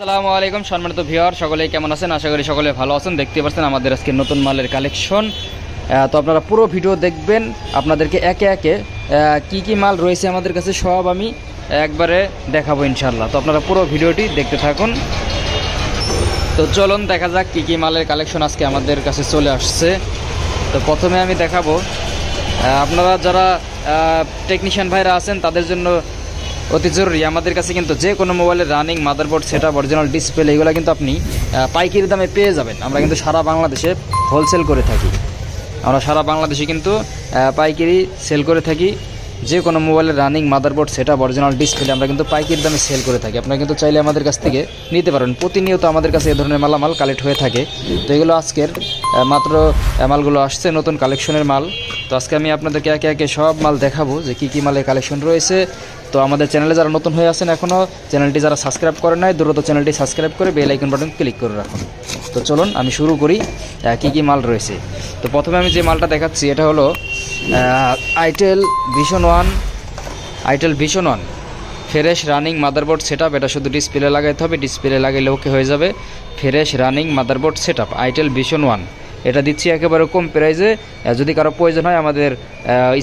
আসসালামু আলাইকুম সম্মানিত ভিউয়ার সকলে কেমন আছেন? আশা করি সকলে ভালো আছেন। দেখতে পাচ্ছেন আমাদের আজকে নতুন মালের কালেকশন। তো আপনারা পুরো ভিডিও দেখবেন, আপনাদেরকে একে একে কি কি মাল রয়েছে আমাদের কাছে সব আমি একবারে দেখাবো ইনশাল্লাহ তো আপনারা পুরো ভিডিওটি দেখতে থাকুন। তো চলুন দেখা যাক কি কি মালের কালেকশন আজকে আমাদের কাছে চলে আসছে। তো প্রথমে আমি দেখাবো আপনারা যারা টেকনিশিয়ান ভাইরা আছেন, তাদের জন্য অতি জরুরি। আমাদের কাছে কিন্তু যে কোনো মোবাইলের running motherboard set up original display এগুলো কিন্তু আপনি পাইকারি দামে পেয়ে যাবেন। আমরা কিন্তু সারা বাংলাদেশে হোলসেল করে থাকি। আমরা সারা বাংলাদেশে কিন্তু পাইকারি সেল করে থাকি। যে কোনো মোবাইলের running motherboard set up original display আমরা কিন্তু পাইকির দামে সেল করে থাকি। আপনারা কিন্তু চাইলে আমাদের কাছ থেকে নিতে পারেন। প্রতিনিয়ত আমাদের কাছে এ ধরনের মালামাল কালেক্ট হয়ে থাকে। তো এগুলো আজকের মাত্র মালগুলো আসছে, নতুন কালেকশনের মাল। তো আজকে আমি আপনাদেরকে একে একে সব মাল দেখাবো যে কী কী মালের কালেকশন রয়েছে। তো আমাদের চ্যানেলে যারা নতুন হয়ে আছেন এখনও চ্যানেলটি যারা সাবস্ক্রাইব করেন নাই, দ্রুত চ্যানেলটি সাবস্ক্রাইব করে বেল আইকন বাটন ক্লিক করে রাখুন। তো চলুন, আমি শুরু করি কী কী মাল রয়েছে। তো প্রথমে আমি যে মালটা দেখাচ্ছি, এটা হলো itel vision one itel vision one fresh running motherboard set এটা শুধু ডিসপ্লে লাগাইতে হবে ডিসপ্লে লাগাইলে ওকে হয়ে যাবে? Fresh running motherboard set itel vision one এটা দিচ্ছি একেবারে কম প্রাইজে যদি কারও প্রয়োজন হয়, আমাদের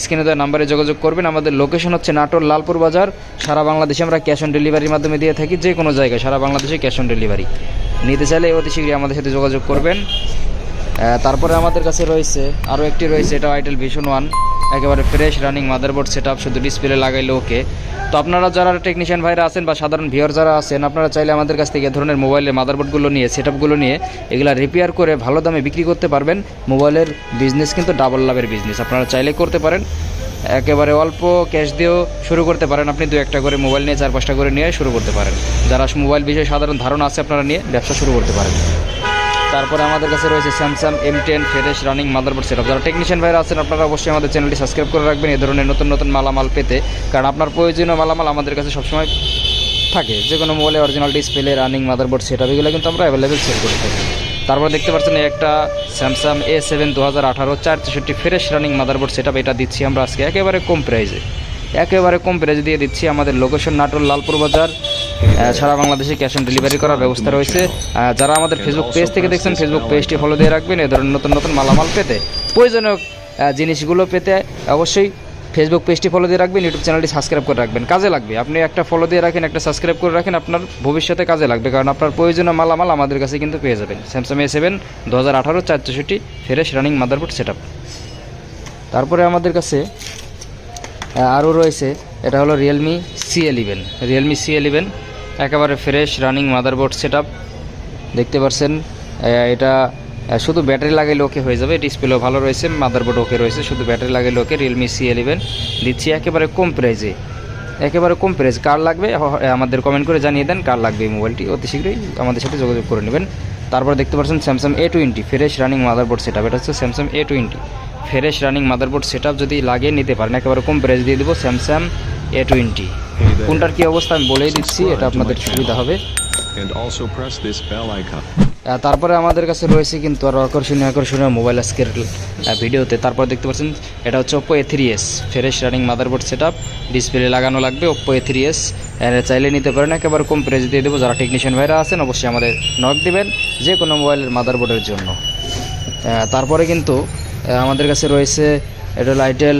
স্ক্রিনে দেওয়া নাম্বারে যোগাযোগ করবেন। আমাদের লোকেশন হচ্ছে নাটোর লালপুর বাজার। সারা বাংলাদেশে আমরা ক্যাশ অন ডেলিভারির মাধ্যমে দিয়ে থাকি যে কোনো জায়গায় সারা বাংলাদেশে ক্যাশ অন ডেলিভারি নিতে চাইলে অতি শীঘ্রই আমাদের সাথে যোগাযোগ করবেন। তারপরে আমাদের কাছে রয়েছে, আরও একটি রয়েছে, এটা আইটেল ভিশন ওয়ান একেবারে fresh running motherboard set up শুধু ডিসপ্লে লাগাইলে ওকে তো আপনারা যারা টেকনিশিয়ান ভাইরা আছেন বা সাধারণ ভিওর যারা আছেন, আপনারা চাইলে আমাদের কাছ থেকে এ ধরনের মোবাইলের মাদারবোর্ডগুলো নিয়ে সেট আপগুলো নিয়ে, এগুলা রিপেয়ার করে ভালো দামে বিক্রি করতে পারবেন। মোবাইলের বিজনেস কিন্তু ডাবল লাভের বিজনেস আপনারা চাইলে করতে পারেন। একেবারে অল্প ক্যাশ দিয়েও শুরু করতে পারেন আপনি, দু একটা করে মোবাইল নিয়ে, চার পাঁচটা করে নিয়ে শুরু করতে পারেন। যারা মোবাইল বিষয়ে সাধারণ ধারণা আছে, আপনারা নিয়ে ব্যবসা শুরু করতে পারেন। তারপরে আমাদের কাছে রয়েছে Samsung M ten fresh running motherboard setup যারা টেকনিশিয়ান ভাইরা আছেন, আপনারা অবশ্যই আমাদের চ্যানেলটি সাবস্ক্রাইব করে রাখবেন। এই ধরনের নতুন নতুন মালামাল পেতে। কারণ আপনার প্রয়োজনীয় মালামাল আমাদের কাছে সবসময় থাকে। যে কোনো মোবাইলে original display running motherboard setup এগুলো কিন্তু আমরা অ্যাভেলেবেল সেল করে থাকি। তারপর দেখতে পাচ্ছেন একটা স্যামসাং এ সেভেন দু হাজার আঠারো, চার তেষট্টি ফ্রেশ রানিং মাদারবোর্ড সেটআপ এটা দিচ্ছি আমরা আজকে একেবারে কম প্রাইসে একেবারে কম প্রাইসে দিয়ে দিচ্ছি আমাদের লোকেশন নাটোর লালপুর বাজার। সারা বাংলাদেশে ক্যাশ অন ডেলিভারি করার ব্যবস্থা রয়েছে। যারা আমাদের ফেসবুক পেজ থেকে দেখছেন ফেসবুক পেজটি ফলো দিয়ে রাখবেন। এ ধরনের নতুন নতুন মালামাল পেতে, প্রয়োজনীয় জিনিসগুলো পেতে অবশ্যই ফেসবুক পেজটি ফলো দিয়ে রাখবেন ইউটিউব চ্যানেলটি সাবস্ক্রাইব করে রাখবেন। কাজে লাগবে। আপনি একটা ফলো দিয়ে রাখেন, একটা সাবস্ক্রাইব করে রাখেন, আপনার ভবিষ্যতে কাজে লাগবে। কারণ আপনার প্রয়োজনীয় মালামাল আমাদের কাছে কিন্তু পেয়ে যাবেন। স্যামসাং এ সেভেন দু হাজার আঠারো, চার চৌষট্টি fresh running motherboard set up তারপরে আমাদের কাছে আরও রয়েছে এটা হলো Realme C eleven Realme C eleven একেবারে ফ্রেশ রানিং মাদারবোর্ড সেট দেখতে পাচ্ছেন আহ, এটা শুধু ব্যাটারি লাগাইলে ওকে হয়ে যাবে ডিসপ্লেও ভালো রয়েছে মাদারবোর্ড ওকে রয়েছে শুধু ব্যাটারি লাগাইলে ওকে রিয়েলমি সি এলিভেন দিচ্ছি একেবারে কম প্রাইজে একেবারে কম প্রাইজ কার লাগবে? আমাদের কমেন্ট করে জানিয়ে দেন কার লাগবে এই মোবাইলটি অতি শীঘ্রই আমাদের সাথে যোগাযোগ করে নেবেন। তারপর দেখতে পাচ্ছেন Samsung A twenty fresh running motherboard set up এটা হচ্ছে Samsung A twenty fresh running motherboard set যদি লাগিয়ে নিতে পারেন একেবারে কম প্রাইস দিয়ে দেবো স্যামসাং এ টোয়েন্টি কোনটার কী অবস্থা আমি বলেই দিচ্ছি এটা আপনাদের সুবিধা হবে। And also press this bell icon. তারপরে আমাদের কাছে রয়েছে কিন্তু আরও আকর্ষণীয় আকর্ষণীয় মোবাইল আজকের ভিডিওতে। তারপর দেখতে পাচ্ছেন, এটা হচ্ছে Oppo A three S fresh running motherboard set up display লাগানো লাগবে ওপ্পো এ থ্রি এস চাইলে নিতে পারেন, একেবারে কম প্রাইস দিয়ে দেবো। যারা টেকনিশিয়ান ভাইরা আছেন, অবশ্যই আমাদের নক দিবেন যে কোনো মোবাইলের মাদারবোর্ডের জন্য। তারপরে কিন্তু আমাদের কাছে রয়েছে এটা হলো itel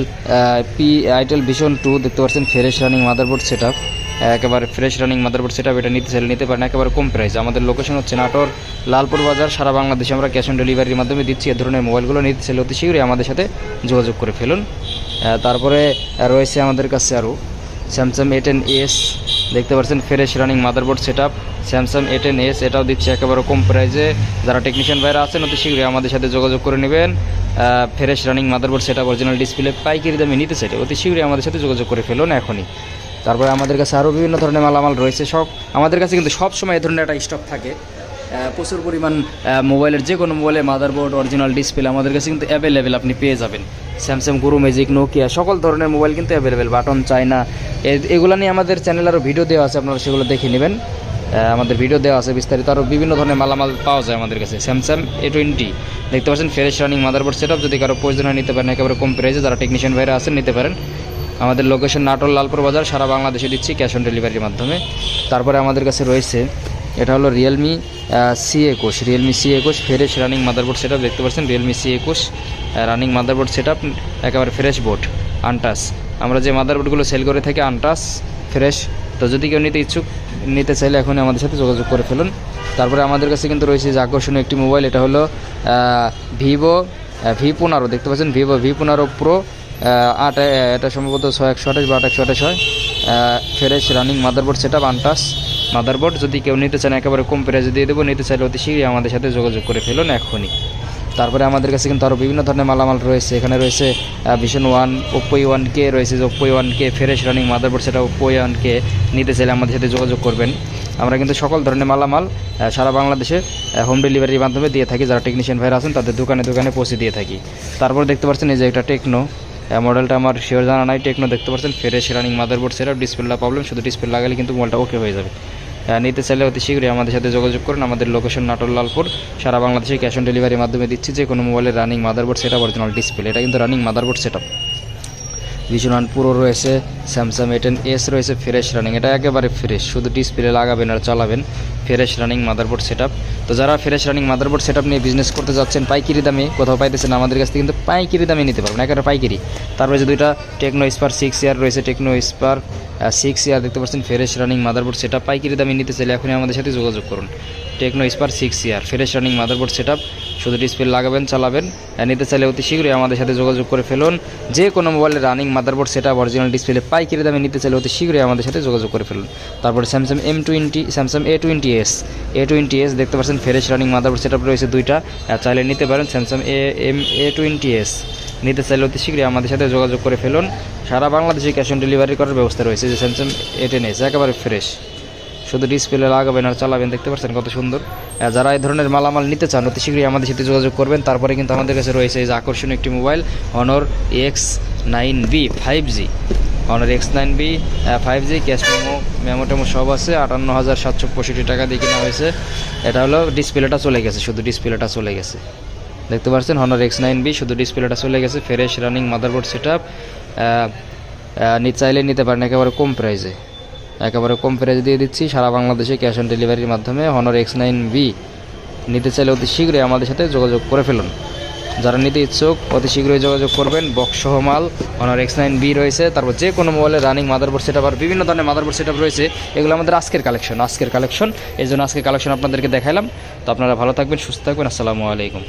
P itel vision two দেখতে পাচ্ছেন fresh running motherboard set up একেবারে ফ্রেশ রানিং মাদারবোর্ড সেট এটা নিতে চাইলে নিতে পারেন, একেবারে কম প্রাইস আমাদের লোকেশন হচ্ছে নাটোর, লালপুর বাজার, সারা বাংলাদেশে আমরা ক্যাশ অন ডেলিভারির মাধ্যমে দিচ্ছি। এ ধরনের মোবাইলগুলো নিতে চাইলে অতি শীঘ্রই আমাদের সাথে যোগাযোগ করে ফেলুন। তারপরে রয়েছে আমাদের কাছে আরও স্যামসাং এ টেন এস দেখতে পাচ্ছেন fresh running motherboard set up Samsung A ten S এটাও দিচ্ছে একেবারে কম প্রাইসে যারা টেকনিশিয়ান ভাইরা আছেন, অতি শীঘ্রই আমাদের সাথে যোগাযোগ করে নেবেন। Fresh running motherboard set up original display পাইকারি দামে নিতে চাইলে অতি শীঘ্রই আমাদের সাথে যোগাযোগ করে ফেলুন এখনই। তারপরে আমাদের কাছে আরও বিভিন্ন ধরনের মালামাল রয়েছে। সব, আমাদের কাছে কিন্তু সব সময় এ ধরনের একটা স্টক থাকে। প্রচুর পরিমাণ মোবাইলের যে কোনো মোবাইলের মাদারবোর্ড অরিজিনাল ডিসপ্লে আমাদের কাছে কিন্তু অ্যাভেলেবেল আপনি পেয়ে যাবেন। স্যামসাং গুরু ম্যাজিক নোকিয়া সকল ধরনের মোবাইল কিন্তু অ্যাভেলেবেল বাটন চায়না এগুলো নিয়ে আমাদের চ্যানেল আরও ভিডিও দেওয়া আছে, আপনারা সেগুলো দেখে নেবেন। আমাদের ভিডিও দেওয়া আছে বিস্তারিত। আরও বিভিন্ন ধরনের মালামাল পাওয়া যায় আমাদের কাছে। স্যামসাং এ টোয়েন্টি দেখতে পাচ্ছেন ফ্রেশ রানিং মাদারবোর্ড সেট যদি কারও প্রয়োজন হয়, নিতে পারেন। একেবারে কম প্রাইসে যারা টেকনিশিয়ান ভাইরা আছেন, নিতে পারেন। আমাদের লোকেশন নাটোর লালপুর বাজার, সারা বাংলাদেশে দিচ্ছি ক্যাশ অন ডেলিভারির মাধ্যমে। তারপরে আমাদের কাছে রয়েছে, এটা হলো রিয়েলমি সি একুশ রিয়েলমি সি একুশ fresh running motherboard set up দেখতে পাচ্ছেন? রিয়েলমি সি একুশ রানিং মাদারবোর্ড সেট একেবারে ফ্রেশ বোর্ড আনটাস আমরা যে মাদারবোর্ডগুলো সেল করে থাকি আনটাস ফ্রেশ তো যদি কেউ নিতে ইচ্ছুক, নিতে চাইলে এখনই আমাদের সাথে যোগাযোগ করে ফেলুন। তারপরে আমাদের কাছে কিন্তু রয়েছে যে আকর্ষণীয় একটি মোবাইল এটা হলো ভিভো ভি পনেরো দেখতে পাচ্ছেন? ভিভো ভি পনেরো প্রো আট এটা সম্ভবত ছয়, একশো আঠাশ বা আট, একশো আঠাশ হয়। Fresh running motherboard set up untouched motherboard যদি কেউ নিতে চান একেবারে কম প্রাইজে দিয়ে দেবো। নিতে চাইলে অতি শীঘ্রই আমাদের সাথে যোগাযোগ করে ফেলুন এখনই। তারপরে আমাদের কাছে কিন্তু আরও বিভিন্ন ধরনের মালামাল রয়েছে। এখানে রয়েছে vision one Oppo one K রয়েছে। যে Oppo one K fresh running motherboard সেটা ওপ্পো ওয়ান কে নিতে চাইলে আমাদের সাথে যোগাযোগ করবেন। আমরা কিন্তু সকল ধরনের মালামাল সারা বাংলাদেশে হোম ডেলিভারির মাধ্যমে দিয়ে থাকি। যারা টেকনিশিয়ান ভাইরা আছেন, তাদের দোকানে দোকানে পৌঁছে দিয়ে থাকি। তারপর দেখতে পাচ্ছেন, এই যে একটা টেকনো মডেলটা আমার শিওর জানা নাই টেকনো দেখতে পাচ্ছেন ফ্রেশ রানিং মাদারবোর্ড সেটা ডিসপ্লেটা প্রবলেম শুধু ডিসপ্লে লাগালে কিন্তু মোবাইলটা ওকে হয়ে যাবে। নিতে চাইলে অতি শীঘ্রই আমাদের সাথে যোগাযোগ করুন, আমাদের লোকেশন নাটোর লালপুর। সারা বাংলাদেশে ক্যাশ অন ডেলিভারির মাধ্যমে দিচ্ছি, যে কোনো মোবাইলের রানিং মাদারবোর্ড সেটা অরিজিনাল ডিসপ্লে এটা কিন্তু running motherboard set vision one পুরো রয়েছে স্যামসাং এ টেন এস রয়েছে ফ্রেশ রানিং এটা একেবারে ফ্রেশ শুধু ডিসপ্লে লাগাবেন আর চালাবেন ফ্রেশ রানিং মাদারবোর্ড সেট তো যারা ফ্রেশ রানিং মাদারবোর্ড সেট নিয়ে বিজনেস করতে যাচ্ছেন, পাইকারি দামে কোথাও পাইতেছেন আমাদের কাছ থেকে কিন্তু পাইকারি দামে নিতে পারবেন। একেবারে পাইকারি। তারপরে যে দুইটা টেকনো স্পার সিক্স ইয়ার রয়েছে টেকনো স্পার সিক্স ইয়ার দেখতে পাচ্ছেন ফ্রেশ রানিং মাদারবোর্ড সেট পাইকারি দামে নিতে চাইলে এখনই আমাদের সাথে যোগাযোগ করুন। Tecno Spark six Air fresh running motherboard set শুধু ডিসপ্লে লাগাবেন, চালাবেন নিতে চাইলে অতি শীঘ্রই আমাদের সাথে যোগাযোগ করে ফেলুন। যে কোনো মোবাইলের running motherboard set up original display পাইকারি দামে নিতে চাইলে অতি শীঘ্রই আমাদের সাথে যোগাযোগ করে ফেলুন। তারপরে Samsung M twenty Samsung A twenty S A twenty S দেখতে পাচ্ছেন ফ্রেশ রানিং মাদারবোর্ড সেট রয়েছে দুইটা। চাইলে নিতে পারেন Samsung A M A twenty S নিতে চাইলে অতি শীঘ্রই আমাদের সাথে যোগাযোগ করে ফেলুন। সারা বাংলাদেশে ক্যাশ অন ডেলিভারি করার ব্যবস্থা রয়েছে যে স্যামসাং এ টেন এস একেবারে ফ্রেশ শুধু ডিসপ্লে লাগাবেন আর চালাবেন, দেখতে পাচ্ছেন কত সুন্দর। যারা এই ধরনের মালামাল নিতে চান, অতি শীঘ্রই আমাদের সাথে যোগাযোগ করবেন। তারপরে কিন্তু আমাদের কাছে রয়েছে এই যে আকর্ষণীয় একটি mobile Honor X nine B five G Honor X nine B five G cash memo memo টেমো সব আছে আটান্ন হাজার সাতশো পঁয়ষট্টি টাকা দিয়ে কেনা হয়েছে। এটা হলো ডিসপ্লেটা চলে গেছে, শুধু ডিসপ্লেটা চলে গেছে। দেখতে পাচ্ছেন হনার এক্স নাইন বি শুধু ডিসপ্লেটা চলে গেছে fresh running motherboard set up চাইলে নিতে পারেন একেবারে কম প্রাইসে একেবারে কম প্রাইসে দিয়ে দিচ্ছি, সারা বাংলাদেশে ক্যাশ অন ডেলিভারির মাধ্যমে হনার এক্স নাইন বি নিতে চাইলে অতি শীঘ্রই আমাদের সাথে যোগাযোগ করে ফেলুন। যারা নিতে ইচ্ছুক, অতি শীঘ্রই যোগাযোগ করবেন। বক্স সহ মাল অনার এক্স নাইন বি রয়েছে। তারপর যে কোনো মোবাইলের রানিং মাদারবোর্ড সেট আর বিভিন্ন ধরনের মাদারবোর্ড সেট রয়েছে, এগুলো আমাদের আজকের কালেকশন আজকের কালেকশন এই জন্য আজকের কালেকশন আপনাদেরকে দেখালাম তো আপনারা ভালো থাকবেন, সুস্থ থাকবেন। আসসালামু আলাইকুম।